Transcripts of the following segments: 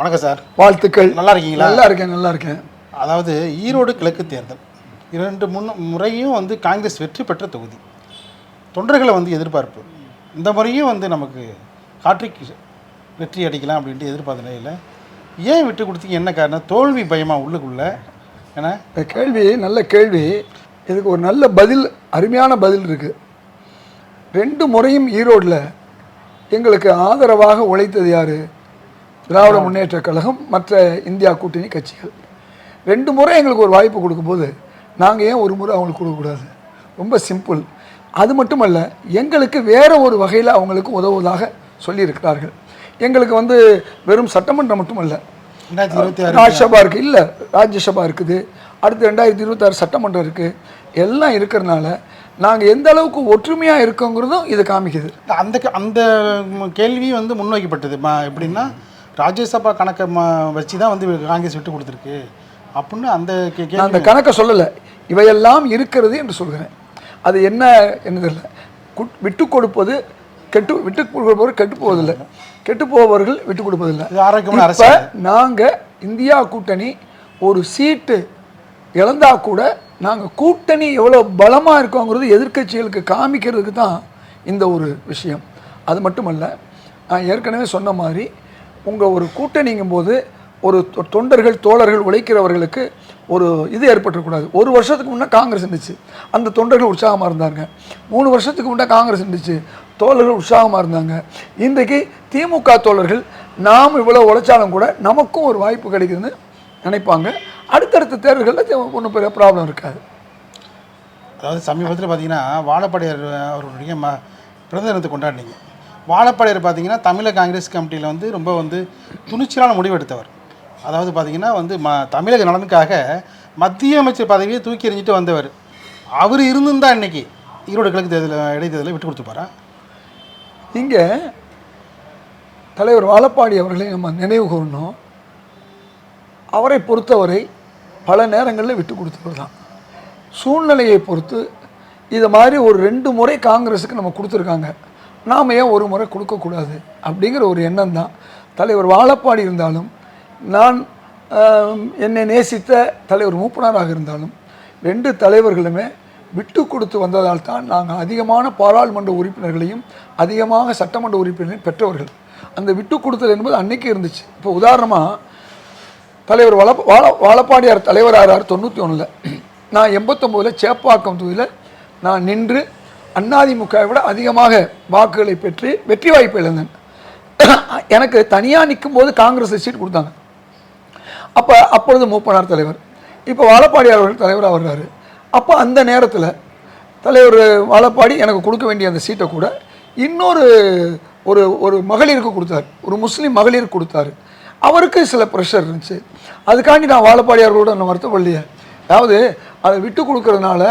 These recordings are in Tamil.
வணக்கம் சார். வாழ்த்துக்கள். நல்லா இருக்கீங்களா? நல்லா இருக்கேன் நல்லா இருக்கேன். அதாவது ஈரோடு கிழக்கு தேர்தல். இரண்டு முன் முறையும் வந்து காங்கிரஸ் வெற்றி பெற்ற தொகுதி. தொண்டர்களை வந்து எதிர்பார்ப்பு. இந்த முறையும் வந்து நமக்கு காற்றிக்கு வெற்றி அடிக்கலாம் அப்படின்ட்டு எதிர்பார்த்த நிலையில் ஏன் விட்டு கொடுத்தீங்க? என்ன காரணம்? தோல்வி பயமா உள்ளுக்குள்ள? ஏன்னா இந்த கேள்வி நல்ல கேள்வி. இதுக்கு ஒரு நல்ல பதில் அருமையான பதில் இருக்குது ரெண்டு முறையும் ஈரோட்டில் எங்களுக்கு ஆதரவாக உழைத்தது யார்? திராவிட முன்னேற்றக் கழகம் மற்ற இந்தியா கூட்டணி கட்சிகள். ரெண்டு முறை எங்களுக்கு ஒரு வாய்ப்பு கொடுக்கும்போது நாங்கள் ஏன் ஒரு முறை அவங்களுக்கு கொடுக்கக்கூடாது? ரொம்ப சிம்பிள். அது மட்டுமல்ல எங்களுக்கு வேற ஒரு வகையில் அவங்களுக்கு உதவுவதாக சொல்லியிருக்கிறார்கள். எங்களுக்கு வந்து வெறும் சட்டமன்றம் மட்டுமல்ல. ராஜ்யசபா இருக்குது இல்லை ராஜ்யசபா இருக்குது. அடுத்து ரெண்டாயிரத்தி இருபத்தாறு சட்டமன்றம் இருக்குது எல்லாம் இருக்கிறனால நாங்கள் எந்த அளவுக்கு ஒற்றுமையாக இருக்கோங்கிறதும் இது காமிக்குது. அந்த அந்த கேள்வி வந்து முன்வைக்கப்பட்டது. எப்படின்னா ராஜ்யசபா கணக்கை வச்சு தான் வந்து காங்கிரஸ் விட்டு கொடுத்துருக்கு. அப்படின்னு அந்த அந்த கணக்கை சொல்லலை. இவையெல்லாம் இருக்கிறது என்று சொல்கிறேன். அது என்ன என்னதில்லை குட் விட்டு கொடுப்பது கெட்டு விட்டு கொடுப்பவர் கெட்டு போவதில்லை. கெட்டு போபவர்கள் விட்டு கொடுப்பதில்லை. இப்போ நாங்கள் இந்தியா கூட்டணி ஒரு சீட்டு இழந்தா கூட நாங்கள் கூட்டணி எவ்வளோ பலமாக இருக்கோங்கிறது எதிர்க்கட்சிகளுக்கு காமிக்கிறதுக்கு தான் இந்த ஒரு விஷயம். அது மட்டுமல்ல நான் ஏற்கனவே சொன்ன மாதிரி உங்கள் ஒரு கூட்டணிங்கும் போது ஒரு தொ- தொண்டர்கள் தோழர்கள் உழைக்கிறவர்களுக்கு ஒரு இது ஏற்பட்டுறக்கூடாது ஒரு வருஷத்துக்கு முன்னே காங்கிரஸ் இருந்துச்சு. அந்த தொண்டர்கள் உற்சாகமாக இருந்தாங்க. மூணு வருஷத்துக்கு முன்னே காங்கிரஸ் இருந்துச்சு. தோழர்கள் உற்சாகமாக இருந்தாங்க. இன்றைக்கு திமுக தோழர்கள் நாம் இவ்வளோ உழைச்சாலும் கூட நமக்கும் ஒரு வாய்ப்பு கிடைக்குதுன்னு நினைப்பாங்க. அடுத்தடுத்த தேர்தல்களில் ஒன்றும் பெரிய ப்ராப்ளம் இருக்காது. அதாவது சமீபத்தில் பார்த்தீங்கன்னா வாழப்படையர் அவருடைய ம பிறந்த தினத்தை கொண்டாடினீங்க. வாழப்பாடியார் பார்த்தீங்கன்னா தமிழக காங்கிரஸ் கமிட்டியில் வந்து ரொம்ப வந்து துணிச்சலான முடிவெடுத்தவர். அதாவது பார்த்தீங்கன்னா வந்து ம தமிழக நலனுக்காக மத்திய அமைச்சர் பதவியை தூக்கி எறிஞ்சிட்டு வந்தவர். அவர் இருந்திருந்தா இன்னைக்கு ஈரோடு கிழக்கு தேர்தலில் இடைத்தேர்தலில் விட்டு கொடுத்துப்பாரா? இங்கே தலைவர் வாழப்பாடி அவர்களை நம்ம நினைவு கூறணும். அவரை பொறுத்தவரை பல நேரங்களில் விட்டு கொடுத்தவர் தான். சூழ்நிலையை பொறுத்து இது மாதிரி ஒரு ரெண்டு முறை காங்கிரஸுக்கு நம்ம கொடுத்துருக்காங்க. நாம் ஏன் ஒரு முறை கொடுக்கக்கூடாது அப்படிங்கிற ஒரு எண்ணம் தான். தலைவர் வாழப்பாடி இருந்தாலும் நான் என்னை நேசித்த தலைவர் மூப்பனாராக இருந்தாலும் ரெண்டு தலைவர்களுமே விட்டு கொடுத்து வந்ததால் தான் நாங்கள் அதிகமான பாராளுமன்ற உறுப்பினர்களையும் அதிகமாக சட்டமன்ற உறுப்பினர்களையும் பெற்றவர்கள். அந்த விட்டு கொடுத்தல் என்பது அன்னைக்கு இருந்துச்சு. இப்போ உதாரணமாக தலைவர் வள வாழ வாழப்பாடியார் தலைவராகிறார் தொண்ணூற்றி ஒன்றில் நான் எண்பத்தொம்போதில் சேப்பாக்கம் தொகுதியில் நான் நின்று அதிமுகவை விட அதிகமாக வாக்குகளை பெற்று வெற்றி வாய்ப்பு இழந்தேன். எனக்கு தனியாக நிற்கும் போது காங்கிரஸ் சீட் கொடுத்தாங்க. அப்போ அப்பொழுது மூப்பனார் தலைவர். இப்போ வாழப்பாடி அவர்கள் தலைவராக வர்றாரு அப்போ அந்த நேரத்தில் தலைவர் வாழப்பாடி எனக்கு கொடுக்க வேண்டிய அந்த சீட்டை கூட இன்னொரு ஒரு ஒரு மகளிருக்கு கொடுத்தாரு. ஒரு முஸ்லீம் மகளிருக்கு கொடுத்தாரு. அவருக்கு சில ப்ரெஷர் இருந்துச்சு. அதுக்காண்டி நான் வாழப்பாடியார்களோட நான் வருத்தப்படலையே. அதாவது அதை விட்டு கொடுக்கறதுனால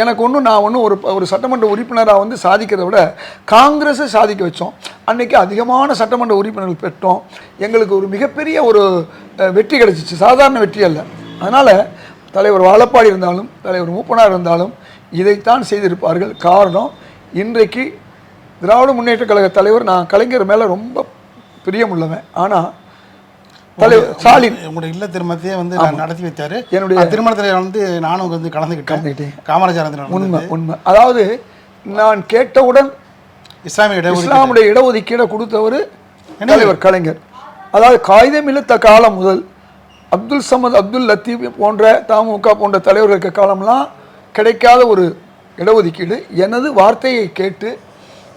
எனக்கு ஒன்றும் நான் ஒன்றும் ஒரு ஒரு சட்டமன்ற உறுப்பினராக வந்து சாதிக்கிறத விட காங்கிரஸை சாதிக்க வச்சோம். அன்றைக்கி அதிகமான சட்டமன்ற உறுப்பினர்கள் பெற்றோம். எங்களுக்கு ஒரு மிகப்பெரிய ஒரு வெற்றி கிடைச்சிச்சு. சாதாரண வெற்றி அல்ல. அதனால் தலைவர் வாழப்பாடி இருந்தாலும் தலைவர் மூப்பனார் இருந்தாலும் இதைத்தான் செய்திருப்பார்கள். காரணம் இன்றைக்கு திராவிட முன்னேற்ற கழக தலைவர் நான் கலைஞர் மேலே ரொம்ப பிரியமுள்ளவன் ஆனால் தலைவர் ஸ்டாலின் உங்களுடைய இல்ல திருமணத்தையே வந்து நடத்தி வைத்தாரு. என்னுடைய- திருமணத்தில் வந்து நானும் வந்து கலந்துக்கிட்டேன். காமராஜர் உண்மை. உண்மை. அதாவது நான் கேட்டவுடன் இஸ்லாமிய இஸ்லாமுடைய இடஒதுக்கீடை கொடுத்தவர் தலைவர் கலைஞர். அதாவது காகிதம் இழுத்த காலம் முதல் அப்துல் சமத் அப்துல் லத்தீப் போன்ற தமுக போன்ற தலைவர்களுக்கு காலம்லாம் கிடைக்காத ஒரு இடஒதுக்கீடு. எனது வார்த்தையை கேட்டு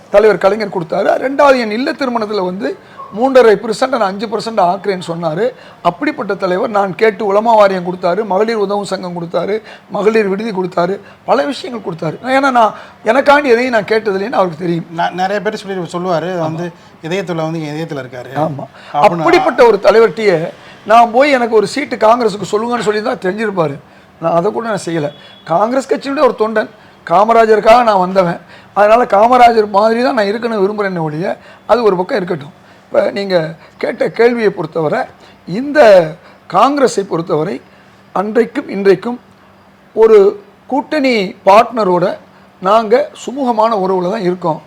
தலைவர் கலைஞர் கொடுத்தாரு. ரெண்டாவது என் இல்ல திருமணத்தில் வந்து மூன்றரை பெர்சன்ட் நான் அஞ்சு பர்சன்ட் ஆக்குறேன்னு சொன்னார். அப்படிப்பட்ட தலைவர் நான் கேட்டு உலமா வாரியம் கொடுத்தாரு மகளிர் உதவும் சங்கம் கொடுத்தாரு மகளிர் விடுதி கொடுத்தாரு பல விஷயங்கள் கொடுத்தாரு. ஏன்னா நான் எனக்காண்டி எதையும் நான் கேட்டதில்லைன்னு அவருக்கு தெரியும். ந- நிறைய பேர் சொல்லி சொல்லுவாரு வந்து இதயத்துல வந்து இதயத்துல இருக்காரு. ஆமாம் அப்படிப்பட்ட ஒரு தலைவர்கிட்டயே நான் போய் எனக்கு ஒரு சீட்டு காங்கிரஸுக்கு சொல்லுங்கன்னு சொல்லி தான் தெரிஞ்சிருப்பாரு. நான் அதை கூட நான் செய்யலை. காங்கிரஸ் கட்சியுடைய ஒரு தொண்டன் காமராஜருக்காக நான் வந்தவன். அதனால் காமராஜர் மாதிரி தான் நான் இருக்கணும் விரும்புகிறேன்னு ஒழிய அது ஒரு பக்கம் இருக்கட்டும். இப்போ நீங்கள் கேட்ட கேள்வியை பொறுத்தவரை இந்த காங்கிரஸை பொறுத்தவரை அன்றைக்கும் இன்றைக்கும் ஒரு கூட்டணி பார்ட்னரோட நாங்கள் சுமூகமான உறவில் தான் இருக்கோம்.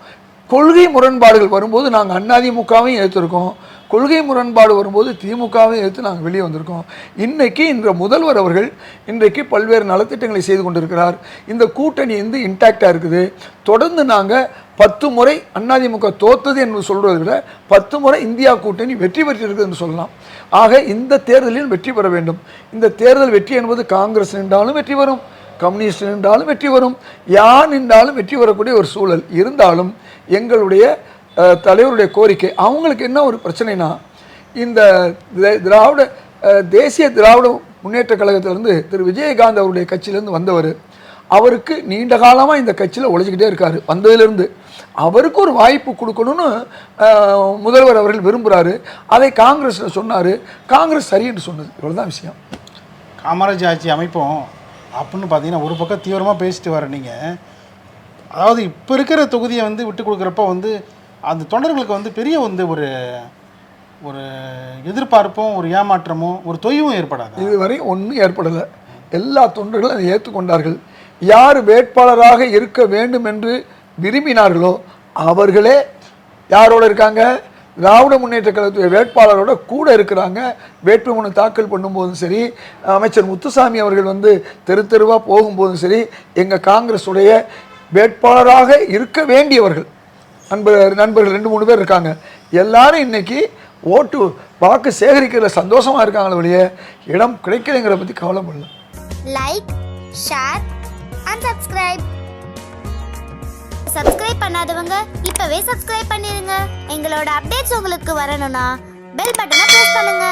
கொள்கை முரண்பாடுகள் வரும்போது நாங்கள் அண்ணாதிமுகவையும் ஏற்றிருக்கோம் கொள்கை முரண்பாடு வரும்போது திமுகவை எதிர்த்து நாங்கள் வெளியே வந்திருக்கோம். இன்றைக்கி இந்த முதல்வர் அவர்கள் இன்றைக்கு பல்வேறு நலத்திட்டங்களை செய்து கொண்டிருக்கிறார். இந்த கூட்டணி வந்து இன்டாக்டாக இருக்குது. தொடர்ந்து நாங்கள் பத்து முறை அதிமுக தோத்தது என்று சொல்வதை விட பத்து முறை இந்தியா கூட்டணி வெற்றி பெற்றிருக்குது என்று சொல்லலாம். ஆக இந்த தேர்தலில் வெற்றி பெற வேண்டும். இந்த தேர்தல் வெற்றி என்பது காங்கிரஸ் நின்றாலும் வெற்றி வரும் கம்யூனிஸ்ட் நின்றாலும் வெற்றி வரும் யார் நின்றாலும் வெற்றி வரக்கூடிய ஒரு சூழல் இருந்தாலும் எங்களுடைய தலைவருடைய கோரிக்கை. அவங்களுக்கு என்ன ஒரு பிரச்சனைனா இந்த திராவிட தேசிய திராவிட முன்னேற்ற கழகத்திலேருந்து திரு. விஜயகாந்த் அவருடைய கட்சியிலேருந்து வந்தவர் அவருக்கு நீண்ட காலமாக இந்த கட்சியில் உழைச்சிக்கிட்டே இருக்கார். வந்ததுலேருந்து அவருக்கு ஒரு வாய்ப்பு கொடுக்கணும்னு முதல்வர் அவர்கள் விரும்புகிறாரு அதை காங்கிரஸில் சொன்னார். காங்கிரஸ் சரி என்று சொன்னது. இவ்வளோதான் விஷயம். காமராஜ் ஆட்சி அமைப்போம் அப்படின்னு பார்த்தீங்கன்னா ஒரு பக்கம் தீவிரமாக பேசிட்டு வர நீங்கள் அதாவது இப்போ இருக்கிற தொகுதியை வந்து விட்டு கொடுக்குறப்ப வந்து அந்த தொண்டர்களுக்கு வந்து பெரிய வந்து ஒரு ஒரு எதிர்பார்ப்பும் ஒரு ஏமாற்றமும் ஒரு தொய்வும் ஏற்படாது? இதுவரை ஒன்றும் ஏற்படலை. எல்லா தொண்டர்களும் அதை ஏற்றுக்கொண்டார்கள். யார் வேட்பாளராக இருக்க வேண்டும் என்று விரும்பினார்களோ அவர்களே யாரோட இருக்காங்க? திராவிட முன்னேற்ற கழகத்துடைய வேட்பாளரோட கூட இருக்கிறாங்க. வேட்புமனு தாக்கல் பண்ணும்போதும் சரி அமைச்சர் முத்துசாமி அவர்கள் வந்து தெரு தெருவாக போகும்போதும் சரி எங்கள் காங்கிரஸுடைய வேட்பாளராக இருக்க வேண்டியவர்கள் நண்பர் நண்பர்கள் ரெண்டு மூணு பேர் இருக்காங்க. எல்லாரும் இன்னைக்கு ஓட்டு வாக்கு சேகரிக்கிறதுல சந்தோஷமாக இருக்காங்களே ஒழிய இடம் கிடைக்கலைங்கிற பற்றி கவலைப்படல like share and subscribe subscribe பண்ணாதவங்க இப்பவே சப்ஸ்கிரைப் பண்ணிருங்க. எங்களோட அப்டேட்ஸ் உங்களுக்கு வரணும்னா பெல் பட்டனை ப்ரெஸ் பண்ணுங்க.